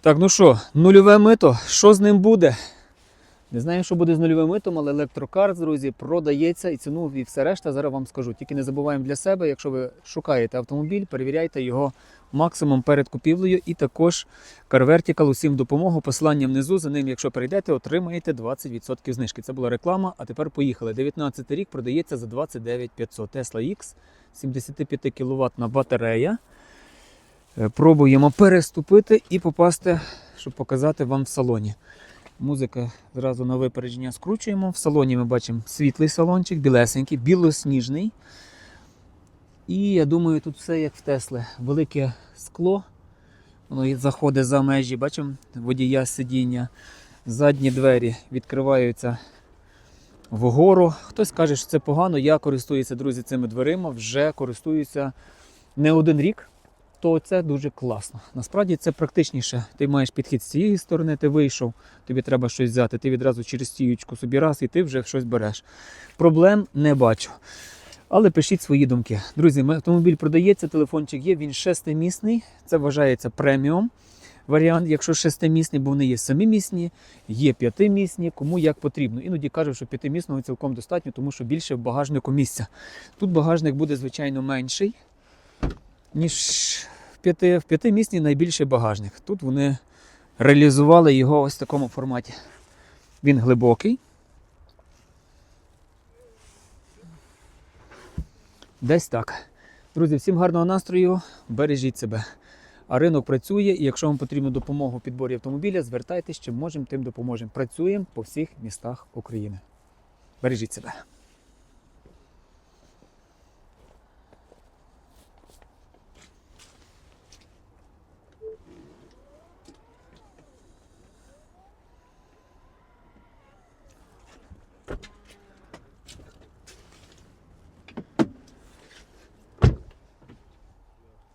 Так, ну що, нульове мито, що з ним буде? Не знаю, що буде з нульовим митом, але електрокар, друзі, продається і ціну, і все решта зараз вам скажу. Тільки не забуваємо для себе, якщо ви шукаєте автомобіль, перевіряйте його максимум перед купівлею. І також Car Vertical усім допомогу. Посилання внизу. За ним, якщо перейдете, отримаєте 20% знижки. Це була реклама, а тепер поїхали. 19 рік продається за 29 500. Tesla X, 75 кВт батарея. Е, Пробуємо переступити і попасти, щоб показати вам в салоні. Музика зразу на випередження скручуємо. В салоні ми бачимо світлий салончик, білесенький, білосніжний. І я думаю, тут все як в Тесли. Велике скло. Воно заходить за межі, бачимо, водія сидіння. Задні двері відкриваються вгору. Хтось каже, що це погано. Я користуюся, друзі, цими дверима, вже користуюся не один рік то це дуже класно. Насправді це практичніше. Ти маєш підхід з цієї сторони, ти вийшов, тобі треба щось взяти, ти відразу через стіючку собі раз і ти вже щось береш. Проблем не бачу. Але пишіть свої думки. Друзі, автомобіль продається, телефончик є, він шестимісний, це вважається преміум. Варіант, якщо шестимісний, бо вони є семимісні, є п'ятимісні, кому як потрібно. Іноді кажуть, що п'ятимісного цілком достатньо, тому що більше в багажнику місця. Тут багажник буде, звичайно, менший, ніж в п'яти, в п'ятимісній найбільший багажник. Тут вони реалізували його ось в такому форматі. Він глибокий. Десь так. Друзі, всім гарного настрою, бережіть себе. А ринок працює, і якщо вам потрібна допомога у підборі автомобіля, звертайтеся, чим можемо, тим допоможемо. Працюємо по всіх містах України. Бережіть себе.